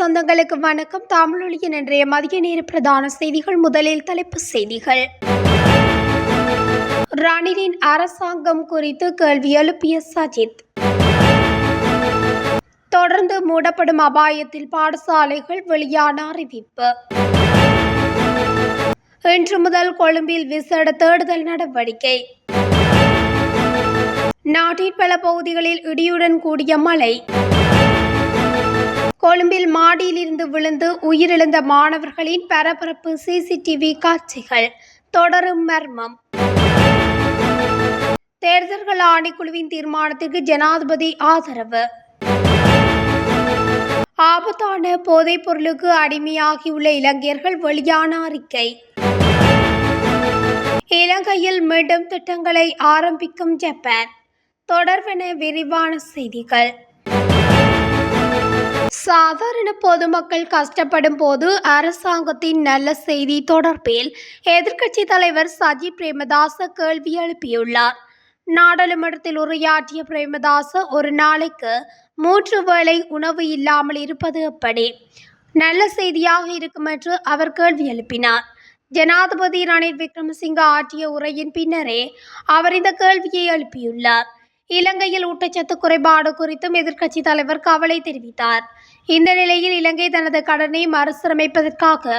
சொந்தங்களுக்கு வணக்கம். தமிழொலியின் இன்றைய மதிய நேர பிரதான செய்திகள். முதலில் தலைப்புச் செய்திகள். ரணிலின் அரசாங்கம் குறித்து கேள்வி எழுப்பிய சஜித். தொடர்ந்து மூடப்படும் அபாயத்தில் பாடசாலைகள் வெளியான அறிவிப்பு. இன்று முதல் கொழும்பில் விசேட தேடுதல் நடவடிக்கை. நாட்டின் பல பகுதிகளில் இடியுடன் கூடிய மழை. கொழும்பில் மாடியிலிருந்து விழுந்து உயிரிழந்த மாணவர்களின் பரபரப்பு சிசிடிவி காட்சிகள். தொடரும் மர்மம். தேர்தல்கள் ஆணைக்குழுவின் தீர்மானத்திற்கு ஜனாதிபதி ஆதரவு. ஆபத்தான போதைப் பொருளுக்கு அடிமையாகியுள்ள இளைஞர்கள் வெளியான அறிக்கை. இலங்கையில் மீண்டும் திட்டங்களை ஆரம்பிக்கும் ஜப்பான். தொடர்பென விரிவான செய்திகள். சாதாரண பொதுமக்கள் கஷ்டப்படும் போது அரசாங்கத்தின் நல்ல செய்தி தொடர்பில் எதிர்க்கட்சி தலைவர் சஜி பிரேமதாச கேள்வி எழுப்பியுள்ளார். நாடாளுமன்றத்தில் உரையாற்றிய பிரேமதாச ஒரு நாளைக்கு மூன்று வேளை உணவு இல்லாமல் இருப்பது எப்படி? நல்ல செய்தியாக இருக்கும் என்று அவர் கேள்வி எழுப்பினார். ஜனாதிபதி ரணில் விக்ரமசிங்க ஆற்றிய உரையின் பின்னரே அவர் இந்த கேள்வியை எழுப்பியுள்ளார். இலங்கையில் ஊட்டச்சத்து குறைபாடு குறித்தும் எதிர்க்கட்சி தலைவர் கவலை தெரிவித்தார். இந்த நிலையில் இலங்கை தனது கடனை மறுசீரமைப்பதற்காக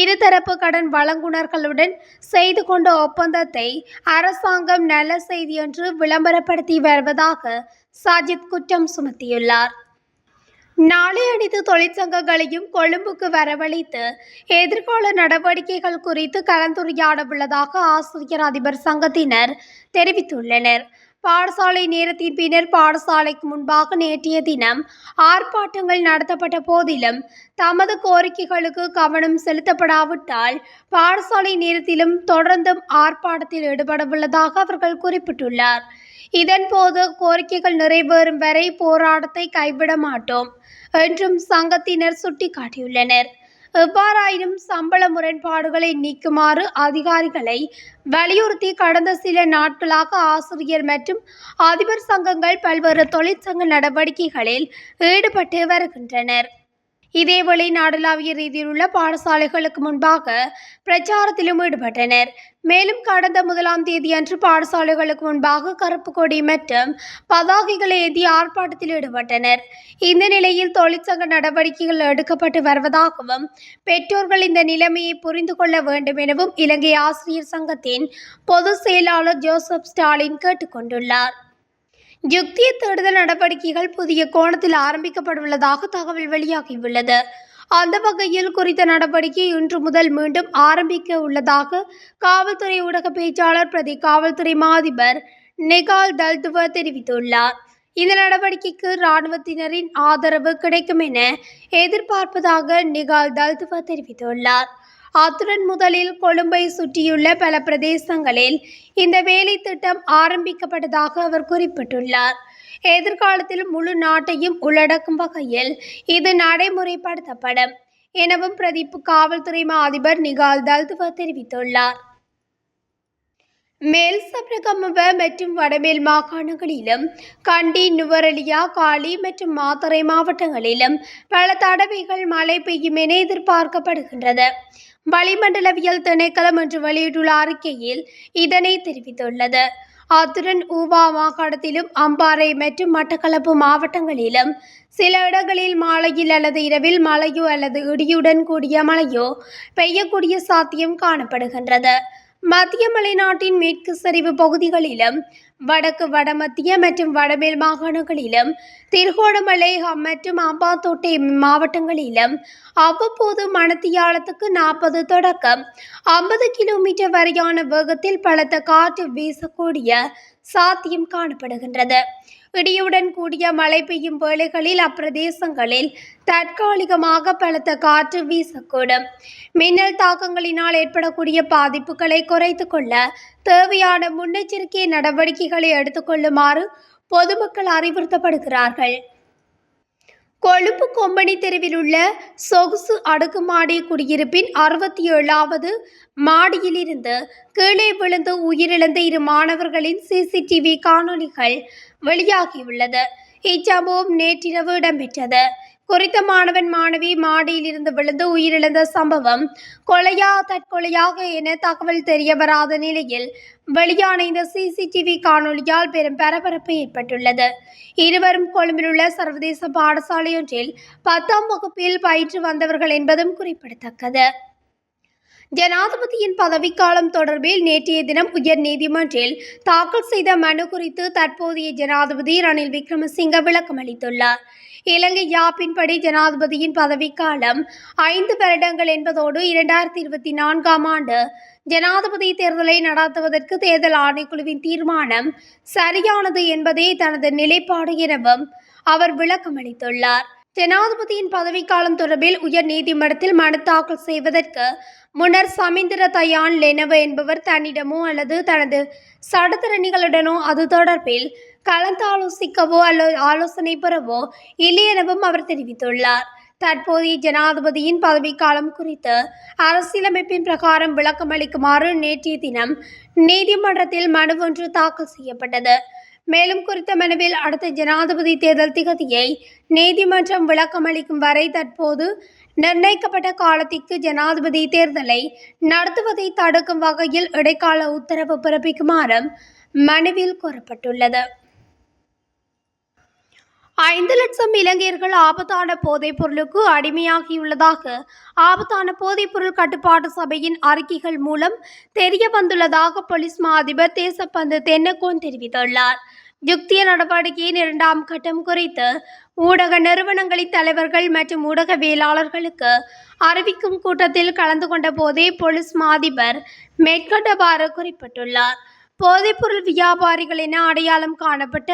இருதரப்பு கடன் வழங்குனர்களுடன் செய்து கொண்ட ஒப்பந்தத்தை அரசாங்கம் நல்ல செய்தி என்று விளம்பரப்படுத்தி வருவதாக சஜித் குற்றம் சுமத்தியுள்ளார். நாளை அனைத்து தொழிற்சங்கங்களையும் கொழும்புக்கு வரவழைத்து எதிர்கால நடவடிக்கைகள் குறித்து கலந்துரையாட உள்ளதாக ஆசிரியர் அதிபர் சங்கத்தினர் தெரிவித்துள்ளனர். பாடசாலை நேரத்தின் பின்னர் பாடசாலைக்கு முன்பாக நேற்றைய தினம் ஆர்ப்பாட்டங்கள் நடத்தப்பட்ட போதிலும் தமது கோரிக்கைகளுக்கு கவனம் செலுத்தப்படாவிட்டால் பாடசாலை நேரத்திலும் தொடர்ந்தும் ஆர்ப்பாட்டத்தில் ஈடுபடவுள்ளதாக அவர்கள் குறிப்பிட்டுள்ளார். இதன்போது கோரிக்கைகள் நிறைவேறும் வரை போராட்டத்தை கைவிட மாட்டோம் என்றும் சங்கத்தினர் சுட்டிக்காட்டியுள்ளனர். எவ்வாறாயினும் சம்பள முரண்பாடுகளை நீக்குமாறு அதிகாரிகளை வலியுறுத்தி கடந்த சில நாட்களாக ஆசிரியர் மற்றும் அதிபர் சங்கங்கள் பல்வேறு தொழிற்சங்க நடவடிக்கைகளில் ஈடுபட்டு வருகின்றனர். இதேவேளை நாடளாவிய ரீதியில் உள்ள பாடசாலைகளுக்கு முன்பாக பிரச்சாரத்திலும் ஈடுபட்டனர். மேலும் கடந்த முதலாம் தேதி அன்று பாடசாலைகளுக்கு முன்பாக கருப்பு கொடி மற்றும் பதாகைகளை ஏந்தி ஆர்ப்பாட்டத்தில் ஈடுபட்டனர். இந்த நிலையில் தொழிற்சங்க நடவடிக்கைகள் எடுக்கப்பட்டு வருவதாகவும் பெற்றோர்கள் இந்த நிலைமையை புரிந்து கொள்ள வேண்டும் எனவும் இலங்கை ஆசிரியர் சங்கத்தின் பொதுச் செயலாளர் ஜோசப் ஸ்டாலின் கேட்டுக்கொண்டுள்ளார் யுக்திய தேடுதல் நடவடிக்கைகள் புதிய கோணத்தில் ஆரம்பிக்கப்பட்டுள்ளதாக தகவல் வெளியாகியுள்ளது. அந்த வகையில் குறித்த நடவடிக்கை இன்று முதல் மீண்டும் ஆரம்பிக்க உள்ளதாக காவல்துறை ஊடக பேச்சாளர் பிரதி காவல்துறை மாதிபர் நெகால் தல்துவ தெரிவித்துள்ளார். இந்த நடவடிக்கைக்கு இராணுவத்தினரின் ஆதரவு கிடைக்கும் என எதிர்பார்ப்பதாக நிகால் தல்துவ தெரிவித்துள்ளார். அத்துடன் முதலில் கொழும்பை சுற்றியுள்ள பல பிரதேசங்களில் இந்த வேலை திட்டம் ஆரம்பிக்கப்பட்டதாக அவர் குறிப்பிட்டுள்ளார். எதிர்காலத்தில் முழு நாட்டையும் உள்ளடக்கும் வகையில் இது நடைமுறைப்படுத்தப்படும் எனவும் பிரதீப் காவல்துறை மா அதிபர் நிகால் தல்துவா தெரிவித்துள்ளார். மேல் சப்ரகமுவ மற்றும் வடமேல் மாகாணங்களிலும் கண்டி நுவரலியா காளி மற்றும் மாத்தறை மாவட்டங்களிலும் பல தடவைகள் மழை பெய்யும் என எதிர்பார்க்கப்படுகின்றது. வளிமண்டலவியல் திணைக்களம் என்று வெளியிட்டுள்ள அறிக்கையில் இதனை தெரிவித்துள்ளது. அத்துடன் ஊவா மாகாணத்திலும் அம்பாறை மற்றும் மட்டக்களப்பு மாவட்டங்களிலும் சில இடங்களில் மாலையில் அல்லது இரவில் மழையோ அல்லது இடியுடன் கூடிய மழையோ பெய்யக்கூடிய சாத்தியம் காணப்படுகின்றது. மத்திய மலைநாட்டின் மேற்கு சரிவு பகுதிகளிலும் வடக்கு வடமத்திய மற்றும் வடமேல் மாகாணங்களிலும் திருகோணமலை மற்றும் அம்பாத்தோட்டை மாவட்டங்களிலும் அவ்வப்போது மணத்தியாலத்துக்கு நாற்பது தொடக்கம். ஐம்பது கிலோமீட்டர் வரையான வேகத்தில் பலத்த காற்று வீசக்கூடிய சாத்தியம் காணப்படுகின்றது. இடியுடன் கூடிய மழை பெய்யும் வேளைகளில் அப்பிரதேசங்களில் தற்காலிகமாக பலத்த காற்று வீசக்கூடும். மின்னல் தாக்கங்களினால் ஏற்படக்கூடிய பாதிப்புகளை குறைத்து கொள்ள தேவையான முன்னெச்சரிக்கை நடவடிக்கைகளை எடுத்துக்கொள்ளுமாறு பொதுமக்கள் அறிவுறுத்தப்படுகிறார்கள். கொழும்பு கொம்பனி தெருவில் உள்ள சொகுசு அடுக்குமாடி குடியிருப்பின் அறுபத்தி ஏழாவது மாடியிலிருந்து கீழே விழுந்து உயிரிழந்த இரு மாணவர்களின் சிசிடிவி காணொளிகள் வெளியாகியுள்ளது. இச்சம்பவம் நேற்றிரவு இடம்பெற்றது. குறித்த மாணவன் மாணவி மாடியிலிருந்து விழுந்து உயிரிழந்த சம்பவம் கொலையா தற்கொலையாக என தகவல் தெரிய வராத நிலையில் வெளியான இந்த சிசிடிவி காணொலியால் பெரும் பரபரப்பு ஏற்பட்டுள்ளது. இருவரும் கொழும்பில் உள்ள சர்வதேச பாடசாலையொன்றில் பத்தாம் வகுப்பில் பயிற்று வந்தவர்கள் என்பதும் குறிப்பிடத்தக்கது. ஜனாதிபதியின் பதவிக்காலம் தொடர்பில் நேற்றைய தினம் உயர் நீதிமன்றில் தாக்கல் செய்த மனு குறித்து தற்போதைய ஜனாதிபதி ரணில் விக்ரமசிங்க விளக்கம் அளித்துள்ளார். இலங்கை யாப்பின்படி ஜனாதிபதியின் பதவிக்காலம் ஐந்து வருடங்கள் என்பதோடு இரண்டாயிரத்தி இருபத்தி நான்காம் ஆண்டு ஜனாதிபதி தேர்தலை நடத்துவதற்கு தேர்தல் ஆணைக்குழுவின் தீர்மானம் சரியானது என்பதே தனது நிலைப்பாடு எனவும் அவர் விளக்கம் அளித்துள்ளார். ஜனாதிபதியின் பதவிக்காலம் தொடர்பில் உயர் நீதிமன்றத்தில் மனு தாக்கல் செய்வதற்கு முன்னர் சமீந்திர தயான் லெனவ என்பவர் தன்னிடமோ அல்லது தனது சடத்திரணிகளுடனோ அது தொடர்பில் கலந்தாலோசிக்கவோ அல்லது ஆலோசனை பெறவோ இல்லை எனவும் அவர் தெரிவித்துள்ளார். தற்போதைய ஜனாதிபதியின் பதவிக்காலம் குறித்து அரசியலமைப்பின் பிரகாரம் விளக்கம் அளிக்குமாறு நேற்றைய தினம் நீதிமன்றத்தில் மனு ஒன்று தாக்கல் செய்யப்பட்டது. மேலும் குறித்த மனுவில் அடுத்த ஜனாதிபதி தேர்தல் திகதியை நீதிமன்றம் விளக்கம் அளிக்கும் வரை தற்போது நிர்ணயிக்கப்பட்ட காலத்திற்கு ஜனாதிபதி தேர்தலை நடத்துவதை தடுக்கும் வகையில் இடைக்கால உத்தரவு பிறப்பிக்குமாறும் மனுவில் கூறப்பட்டுள்ளது. ஐந்து லட்சம் இலங்கையர்கள் ஆபத்தான போதைப் பொருளுக்கு அடிமையாகியுள்ளதாக ஆபத்தான போதைப்பொருள் கட்டுப்பாட்டு சபையின் அறிக்கைகள் மூலம் தெரிய வந்துள்ளதாக போலீஸ் மா அதிபர் தேசப்பந்து தென்னக்கோன் தெரிவித்துள்ளார். யுக்திய நடவடிக்கையின் இரண்டாம் கட்டம் குறித்து ஊடக நிறுவனங்களின் தலைவர்கள் மற்றும் ஊடகவியலாளர்களுக்கு அறிவிக்கும் கூட்டத்தில் கலந்து கொண்ட போதே போலீஸ் மா அதிபர் மேற்கண்டவாறு குறிப்பிட்டுள்ளார். போதைப்பொருள் வியாபாரிகள் என அடையாளம் காணப்பட்ட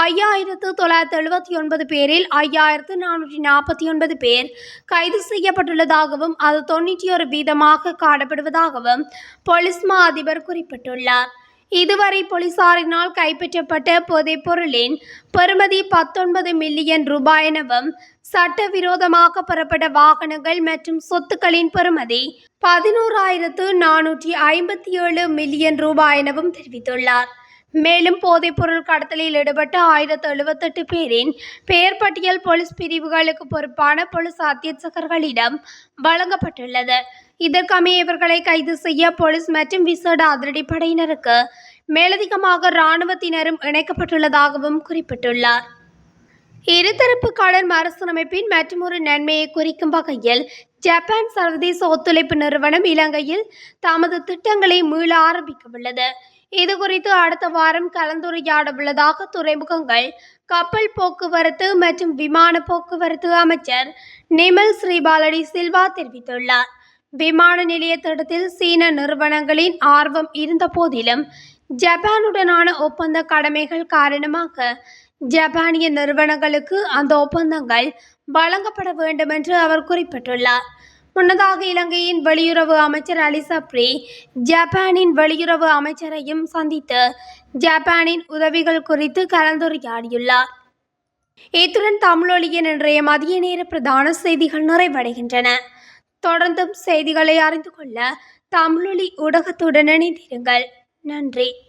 ஐயாயிரத்து தொள்ளாயிரத்து எழுபத்தி ஒன்பது பேரில் ஐயாயிரத்து நானூற்றி நாற்பத்தி ஒன்பது பேர் கைது செய்யப்பட்டுள்ளதாகவும் அது தொண்ணூற்றி ஒரு வீதமாக காணப்படுவதாகவும் போலீஸ் மா அதிபர் குறிப்பிட்டுள்ளார். இதுவரை போலீசாரினால் கைப்பற்றப்பட்ட போதைப்பொருளின் பெறுமதி பத்தொன்பது மில்லியன் ரூபாய் எனவும் சட்டவிரோதமாக பெறப்பட்ட வாகனங்கள் மற்றும் சொத்துக்களின் பெறுமதி பதினோராயிரத்து நானூற்றி ஐம்பத்தி ஏழு மில்லியன் ரூபாய் எனவும் தெரிவித்துள்ளார். மேலும் போதைப்பொருள் கடத்தலில் ஈடுபட்ட ஆயிரத்து எழுபத்தெட்டு பேரின் பெயர் பட்டியல் போலீஸ் பிரிவுகளுக்கு பொறுப்பான போலீஸ் அத்தியட்சகர்களிடம் வழங்கப்பட்டுள்ளது. இதற்கமைய இவர்களை கைது செய்ய போலீஸ் மற்றும் விசேட அதிரடிப்படையினருக்கு மேலதிகமாக இராணுவத்தினரும் இணைக்கப்பட்டுள்ளதாகவும் குறிப்பிட்டுள்ளார். இருதரப்பு கடன் மறுசீரமைப்பின் மற்றொரு நன்மையை குறிக்கும் வகையில் ஜப்பான் சர்வதேச ஒத்துழைப்பு நிறுவனம் இலங்கையில் தமது திட்டங்களை மீள ஆரம்பிக்கவுள்ளது. இது குறித்து அடுத்த வாரம் கலந்துரையாட உள்ளதாக துறைமுகங்கள் கப்பல் போக்குவரத்து மற்றும் விமான போக்குவரத்து அமைச்சர் நிமல் ஸ்ரீபாலடி சில்வா தெரிவித்துள்ளார். விமான நிலைய திட்டத்தில் சீன நிறுவனங்களின் ஆர்வம் இருந்த போதிலும் ஜப்பானுடனான ஒப்பந்த கடமைகள் காரணமாக ஜப்பானிய நிறுவனங்களுக்கு அந்த ஒப்பந்தங்கள் வழங்கப்பட வேண்டும் என்று அவர் குறிப்பிட்டுள்ளார். முன்னதாக இலங்கையின் வெளியுறவு அமைச்சர் அலிசப்ரி ஜப்பானின் வெளியுறவு அமைச்சரையும் சந்தித்து ஜப்பானின் உதவிகள் குறித்து கலந்துரையாடியுள்ளார். இத்துடன் தமிழொலியின் இன்றைய மதிய நேர பிரதான செய்திகள் நிறைவடைகின்றன. தொடர்ந்தும் செய்திகளை அறிந்து கொள்ள தமிழொலி ஊடகத்துடன் இணைந்திருங்கள். நன்றி.